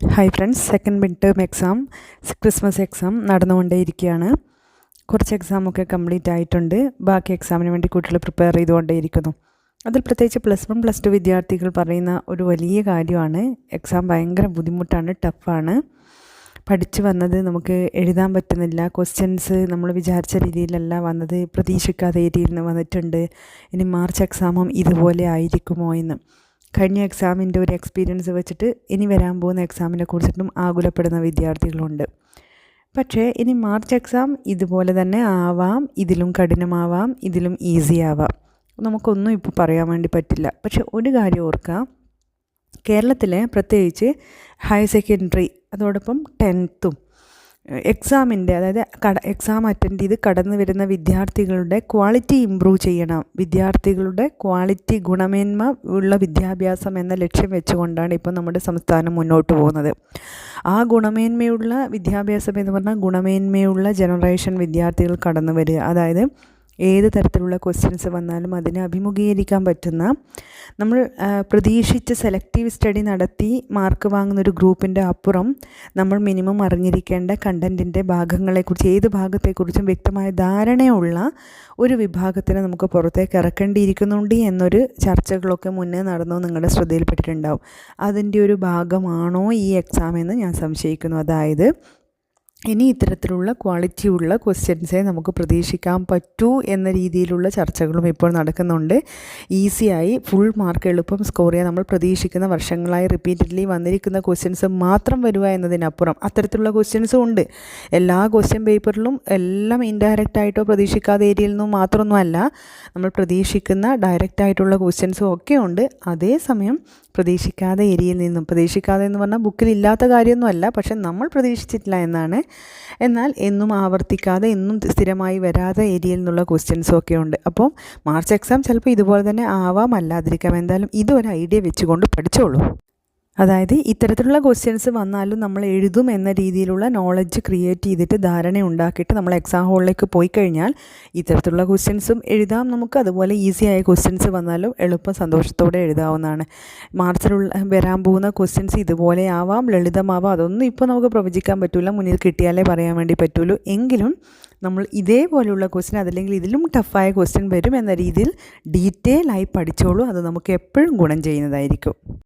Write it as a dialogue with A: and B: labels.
A: Hi friends second mid term exam Christmas exam നടന്നുകൊണ്ടേയിരിക്കുകയാണ്. കുറച്ച് എക്സാമൊക്കെ complete ആയിട്ടുണ്ട്. ബാക്കി എക്സാമിന് വേണ്ടി കുട്ടികൾ പ്രിപ്പയർ ചെയ്തുകൊണ്ടേയിരിക്കുന്നു. അതിൽ പ്രത്യേകിച്ച് പ്ലസ് വൺ പ്ലസ് ടു വിദ്യാർത്ഥികൾ പറയുന്ന ഒരു വലിയ കാര്യമാണ്. എക്സാം ഭയങ്കര ബുദ്ധിമുട്ടാണ് ടഫാണ് പഠിച്ചു വന്നത് നമുക്ക് എഴുതാൻ പറ്റുന്നില്ല. ക്വസ്റ്റ്യൻസ് നമ്മൾ വിചാരിച്ച രീതിയിലല്ല വന്നത്. പ്രതീക്ഷിക്കാത്ത രീതിയിൽ വന്നിട്ടുണ്ട്. ഇനി മാർച്ച് എക്സാമും ഇതുപോലെ ആയിരിക്കുമോ എന്ന്. കഴിഞ്ഞ എക്സാമിന്റെ ഒരു എക്സ്പീരിയൻസ് വെച്ചിട്ട് ഇനി വരാൻ പോകുന്ന എക്സാമിനെ കുറിച്ചിട്ടും ആകുലപ്പെടുന്ന വിദ്യാർത്ഥികളുണ്ട്. പക്ഷേ ഇനി മാർച്ച് എക്സാം ഇതുപോലെ തന്നെ ആവാം ഇതിലും കഠിനമാവാം ഇതിലും ഈസി ആവാം. നമുക്കൊന്നും ഇപ്പോൾ പറയാൻ വേണ്ടി പറ്റില്ല. പക്ഷെ ഒരു കാര്യം ഓർക്കാം. കേരളത്തിലെ പ്രത്യേകിച്ച് ഹയർ സെക്കൻഡറി അതോടൊപ്പം ടെൻത്തും എക്സാമിന്റെ അതായത് കട എക്സാം അറ്റൻഡ് ചെയ്ത് കടന്നു വരുന്ന വിദ്യാർത്ഥികളുടെ ക്വാളിറ്റി ഇമ്പ്രൂവ് ചെയ്യണം. വിദ്യാർത്ഥികളുടെ ക്വാളിറ്റി ഗുണമേന്മ ഉള്ള വിദ്യാഭ്യാസം എന്ന ലക്ഷ്യം വെച്ചുകൊണ്ടാണ് ഇപ്പോൾ നമ്മുടെ സംസ്ഥാനം മുന്നോട്ട് പോകുന്നത്. ആ ഗുണമേന്മയുള്ള വിദ്യാഭ്യാസം എന്ന് പറഞ്ഞാൽ ഗുണമേന്മയുള്ള ജനറേഷൻ വിദ്യാർത്ഥികൾ കടന്നു വരിക. അതായത് ഏത് തരത്തിലുള്ള ക്വസ്റ്റ്യൻസ് വന്നാലും അതിനെ അഭിമുഖീകരിക്കാൻ പറ്റുന്ന നമ്മൾ പ്രതീക്ഷിച്ച് സെലക്റ്റീവ് സ്റ്റഡി നടത്തി മാർക്ക് വാങ്ങുന്ന ഒരു ഗ്രൂപ്പിന്റെ അപ്പുറം നമ്മൾ മിനിമം അറിഞ്ഞിരിക്കേണ്ട കണ്ടന്റിന്റെ ഭാഗങ്ങളെക്കുറിച്ച് ഏത് ഭാഗത്തെക്കുറിച്ചും വ്യക്തമായ ധാരണയുള്ള ഒരു വിഭാഗത്തിനെ നമുക്ക് പുറത്തേക്ക് ഇറക്കേണ്ടിയിരിക്കുന്നുണ്ട് എന്നൊരു ചർച്ചകളൊക്കെ മുന്നേ നടന്നോ നിങ്ങളുടെ ശ്രദ്ധയിൽപ്പെട്ടിട്ടുണ്ടാവും. അതിന്റെ ഒരു ഭാഗമാണോ ഈ എക്സാം എന്ന് ഞാൻ സംശയിക്കുന്നു. അതായത് ഇനി ഇത്തരത്തിലുള്ള ക്വാളിറ്റിയുള്ള ക്വസ്റ്റ്യൻസേ നമുക്ക് പ്രതീക്ഷിക്കാൻ പറ്റൂ എന്ന രീതിയിലുള്ള ചർച്ചകളും ഇപ്പോൾ നടക്കുന്നുണ്ട്. ഈസിയായി ഫുൾ മാർക്ക് എളുപ്പം സ്കോർ ചെയ്യാൻ നമ്മൾ പ്രതീക്ഷിക്കുന്ന വർഷങ്ങളായി റിപ്പീറ്റഡ്ലി വന്നിരിക്കുന്ന ക്വസ്റ്റ്യൻസ് മാത്രം വരിക എന്നതിനപ്പുറം അത്തരത്തിലുള്ള ക്വസ്റ്റ്യൻസും ഉണ്ട്. എല്ലാ ക്വസ്റ്റ്യൻ പേപ്പറിലും എല്ലാം ഇൻഡയറക്റ്റ് ആയിട്ടോ പ്രതീക്ഷിക്കാത്ത ഏരിയയിൽ നിന്നും മാത്രമൊന്നുമല്ല നമ്മൾ പ്രതീക്ഷിക്കുന്ന ഡയറക്റ്റ് ആയിട്ടുള്ള ക്വസ്റ്റ്യൻസും ഒക്കെ ഉണ്ട്. അതേസമയം പ്രതീക്ഷിക്കാതെ ഏരിയയിൽ നിന്നും പ്രതീക്ഷിക്കാതെ എന്ന് പറഞ്ഞാൽ ബുക്കിലില്ലാത്ത കാര്യമൊന്നുമല്ല പക്ഷെ നമ്മൾ പ്രതീക്ഷിച്ചിട്ടില്ല എന്നാണ് എന്നാൽ എന്നും ആവർത്തിക്കാതെ എന്നും സ്ഥിരമായി വരാതെ ഏരിയയിൽ നിന്നുള്ള ക്വസ്റ്റ്യൻസും ഒക്കെ ഉണ്ട്. അപ്പോൾ മാർച്ച് എക്സാം ചിലപ്പോൾ ഇതുപോലെ തന്നെ ആവാം അല്ലാതിരിക്കാം. എന്തായാലും ഇതൊരു ഐഡിയ വെച്ചുകൊണ്ട് പഠിച്ചോളൂ. അതായത് ഇത്തരത്തിലുള്ള ക്വസ്റ്റ്യൻസ് വന്നാലും നമ്മൾ എഴുതും എന്ന രീതിയിലുള്ള നോളജ് ക്രിയേറ്റ് ചെയ്തിട്ട് ധാരണ ഉണ്ടാക്കിയിട്ട് നമ്മൾ എക്സാം ഹോളിലേക്ക് പോയി കഴിഞ്ഞാൽ ഇത്തരത്തിലുള്ള ക്വസ്റ്റ്യൻസും എഴുതാം. നമുക്ക് അതുപോലെ ഈസി ആയ ക്വസ്റ്റ്യൻസ് വന്നാലും എളുപ്പം സന്തോഷത്തോടെ എഴുതാവുന്നതാണ്. മാർച്ചിലുള്ള വരാൻ പോകുന്ന ക്വസ്റ്റ്യൻസ് ഇതുപോലെ ആവാം ലളിതമാവാം. അതൊന്നും ഇപ്പോൾ നമുക്ക് പ്രവചിക്കാൻ പറ്റില്ല മുന്നിൽ കിട്ടിയാലേ പറയാൻ വേണ്ടി പറ്റുള്ളൂ എങ്കിലും നമ്മൾ ഇതേപോലെയുള്ള ക്വസ്റ്റ്യൻ അതല്ലെങ്കിൽ ഇതിലും ടഫായ ക്വസ്റ്റ്യൻ വരും എന്ന രീതിയിൽ ഡീറ്റെയിൽ ആയി പഠിച്ചോളൂ. അത് നമുക്ക് എപ്പോഴും ഗുണം ചെയ്യുന്നതായിരിക്കും.